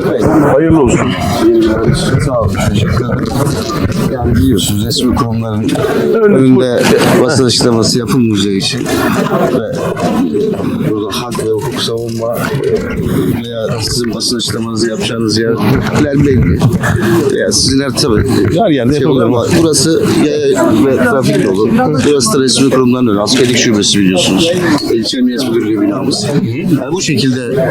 Hayırlı olsun. Sağ olun. Teşekkür ederim. Yani biliyorsunuz resmi kurumların önünde basın açıklaması yapılmayacağı için ve burada hak ve hukuk savunma veya sizin basın açıklamanızı yapacağınız yerler belli. Veya sizinler tabii Her yerde şey yapılır. ama burası yaya ve trafik yolu. Burası da resmi kurumların önü. Askerlik şubesi biliyorsunuz. İlçe Emniyet Müdürlüğü binamız. Yani bu şekilde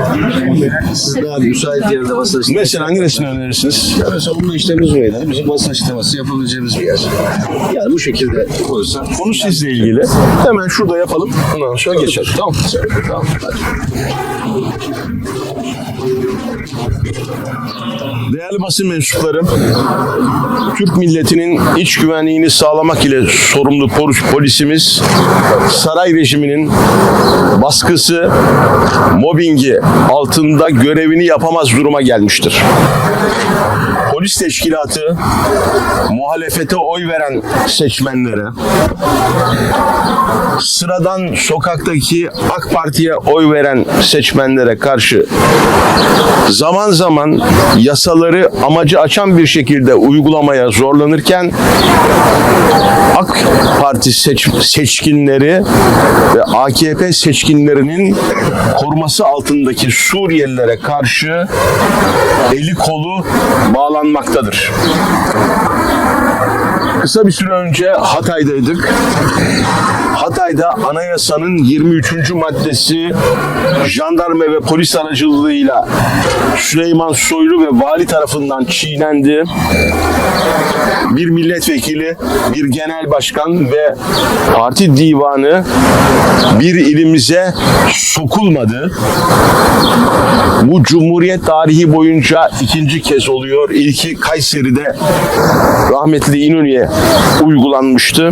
siz daha müsait yerde basın açıklaması Mesela hangisini önerirsiniz? ya mesela bununla işlerimiz buraya. Bizim basın açıklaması yapabileceğimiz bir yer. Yani bu şekilde olursa. Konu sizle ilgili. Hemen şurada yapalım. Ondan sonra geçelim. Tamam. Tamam. Hadi. Değerli basın mensupları, Türk milletinin iç güvenliğini sağlamak ile sorumlu polis- polisimiz saray rejiminin baskısı, mobbingi altında görevini yapamaz duruma gelmiştir. Polis teşkilatı muhalefete oy veren seçmenlere, sıradan sokaktaki AK Parti'ye oy veren seçmenlere karşı zaman zaman yasaları amacı açan bir şekilde uygulamaya zorlanırken AK Parti seç, seçkinleri ve AKP seçkinlerinin koruması altındaki Suriyelilere karşı eli kolu bağlanmaktadır. Kısa bir süre önce Hatay'daydık. Hatay'da anayasanın 23. maddesi jandarma ve polis aracılığıyla Süleyman Soylu ve vali tarafından çiğnendi. Bir milletvekili, bir genel başkan ve parti divanı bir ilimize sokulmadı. Bu Cumhuriyet tarihi boyunca ikinci kez oluyor. İlki Kayseri'de rahmetli İnönü'ye uygulanmıştı.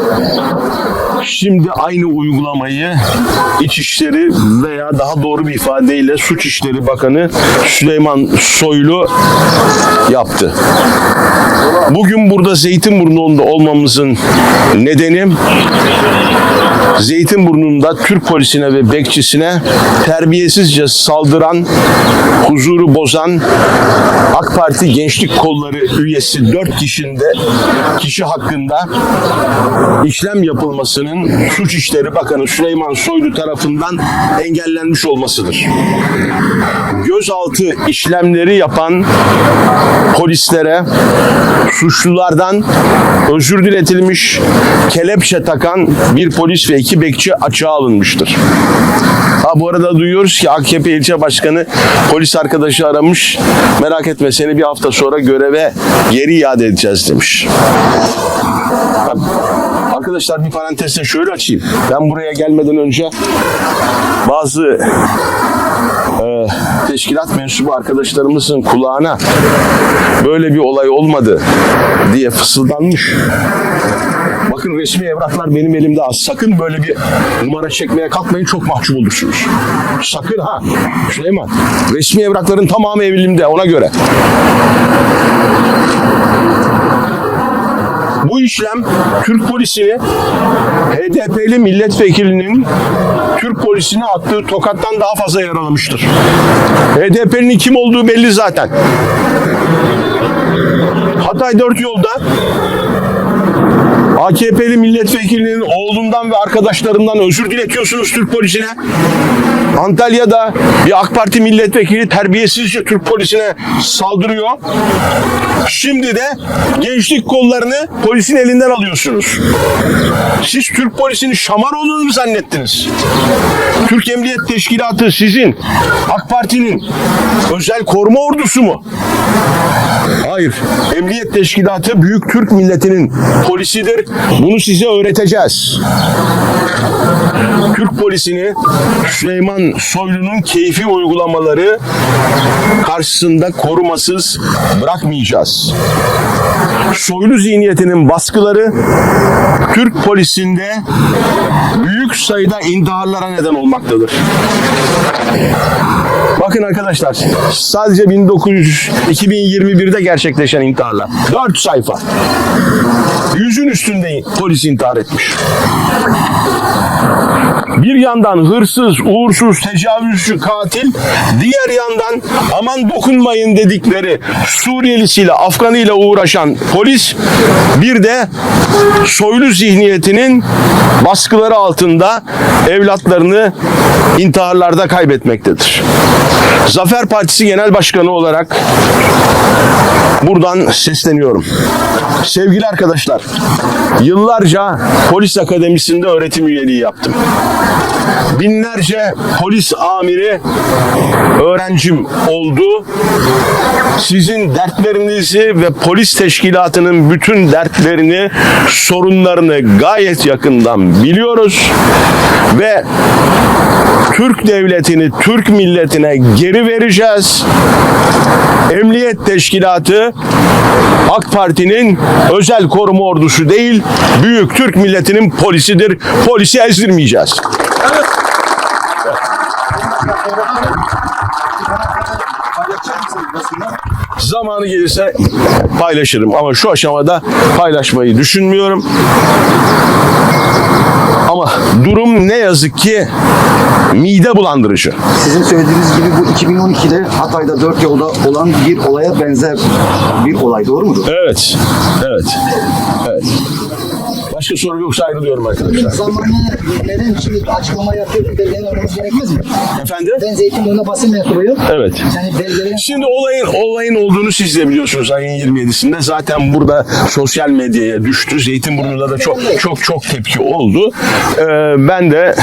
Şimdi aynı uygulamayı İçişleri veya daha doğru bir ifadeyle Suç İşleri Bakanı Süleyman Soylu yaptı. Bugün burada Zeytinburnu'nda olmamızın nedeni Zeytinburnu'nda Türk polisine ve bekçisine terbiyesizce saldıran, huzuru bozan AK Parti Gençlik Kolları üyesi 4 kişinde kişi hakkında işlem yapılmasının Suç İşleri Bakanı Süleyman Soylu tarafından engellenmiş olmasıdır. Gözaltı işlemleri yapan polislere suçlulardan özür diletilmiş, kelepçe takan bir polis ve iki bekçi açığa alınmıştır. Ha bu arada duyuyoruz ki AKP ilçe başkanı polis arkadaşı aramış. Merak etme seni bir hafta sonra göreve geri iade edeceğiz demiş. Arkadaşlar bir parantezle şöyle açayım. Ben buraya gelmeden önce bazı e, teşkilat mensubu arkadaşlarımızın kulağına böyle bir olay olmadı diye fısıldanmış. Bakın resmi evraklar benim elimde az. Sakın böyle bir numara çekmeye kalkmayın çok mahcup olursunuz. Sakın ha. Süleyman. Resmi evrakların tamamı elimde ona göre. Bu işlem Türk polisini HDP'li milletvekilinin Türk polisine attığı tokattan daha fazla yaralamıştır. HDP'nin kim olduğu belli zaten. Hatay dört yolda AKP'li milletvekilinin oğlundan ve arkadaşlarından özür diletiyorsunuz Türk polisine. Antalya'da bir AK Parti milletvekili terbiyesizce Türk polisine saldırıyor. Şimdi de gençlik kollarını polisin elinden alıyorsunuz. Siz Türk polisini şamar olduğunu mu zannettiniz? Türk Emniyet Teşkilatı sizin AK Parti'nin özel koruma ordusu mu? Hayır. Emniyet Teşkilatı Büyük Türk milletinin polisidir. Bunu size öğreteceğiz. Türk polisini Süleyman Soylu'nun keyfi uygulamaları karşısında korumasız bırakmayacağız. Soylu zihniyetinin baskıları Türk polisinde büyük sayıda intiharlara neden olmaktadır. Bakın arkadaşlar sadece 1900 2021'de gerçekleşen intiharlar. 4 sayfa. Yüzün üstünde polis intihar etmiş. Bir yandan hırsız, uğursuz, tecavüzcü, katil, diğer yandan aman dokunmayın dedikleri Suriyelisiyle, Afganıyla uğraşan polis, bir de soylu zihniyetinin baskıları altında evlatlarını intiharlarda kaybetmektedir. Zafer Partisi Genel Başkanı olarak buradan sesleniyorum. Sevgili arkadaşlar, yıllarca polis akademisinde öğretim üyeliği yaptım. Binlerce polis amiri öğrencim oldu. Sizin dertlerinizi ve polis teşkilatının bütün dertlerini, sorunlarını gayet yakından biliyoruz ve Türk devletini Türk milletine geri vereceğiz. Emniyet Teşkilatı AK Parti'nin özel koruma ordusu değil, büyük Türk milletinin polisidir. Polisi ezdirmeyeceğiz. Zamanı gelirse paylaşırım ama şu aşamada paylaşmayı düşünmüyorum. Ama durum ne yazık ki mide bulandırıcı. Sizin söylediğiniz gibi bu 2012'de Hatay'da dört yolda olan bir olaya benzer bir olay doğru mudur? Evet. Evet. Evet. Başka soru yoksa ayrılıyorum arkadaşlar. Zamanı neden şimdi açıklama yapıyor belgeler almamız gerekmez mi? Efendim? Ben Zeytinburnu'na basın mensubuyum. Evet. Yani Şimdi olayın olayın olduğunu siz de biliyorsunuz ayın 27'sinde. Zaten burada sosyal medyaya düştü. Zeytinburnu'da da çok çok çok tepki oldu. Ee, ben de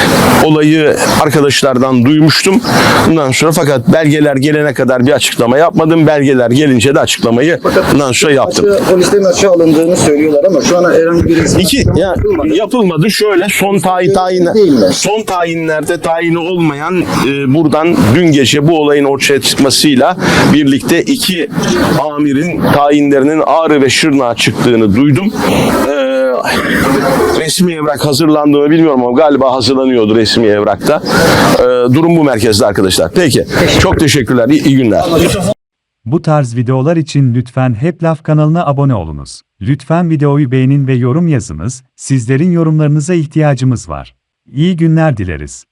olayı arkadaşlardan duymuştum. Bundan sonra fakat belgeler gelene kadar bir açıklama yapmadım. Belgeler gelince de açıklamayı bundan sonra yaptım. Polislerin açığa alındığını söylüyorlar ama şu an herhangi bir İki ya, yapılmadı. Şöyle son tayin tayin son tayinlerde tayini olmayan e, buradan dün gece bu olayın ortaya çıkmasıyla birlikte iki amirin tayinlerinin Ağrı ve Şırnağa çıktığını duydum. E, resmi evrak hazırlandı mı bilmiyorum ama galiba hazırlanıyordu resmi evrakta. E, durum bu merkezde arkadaşlar. Peki. Çok teşekkürler. İyi, iyi günler. Bu tarz videolar için lütfen Hep Laf kanalına abone olunuz. Lütfen videoyu beğenin ve yorum yazınız, sizlerin yorumlarınıza ihtiyacımız var. İyi günler dileriz.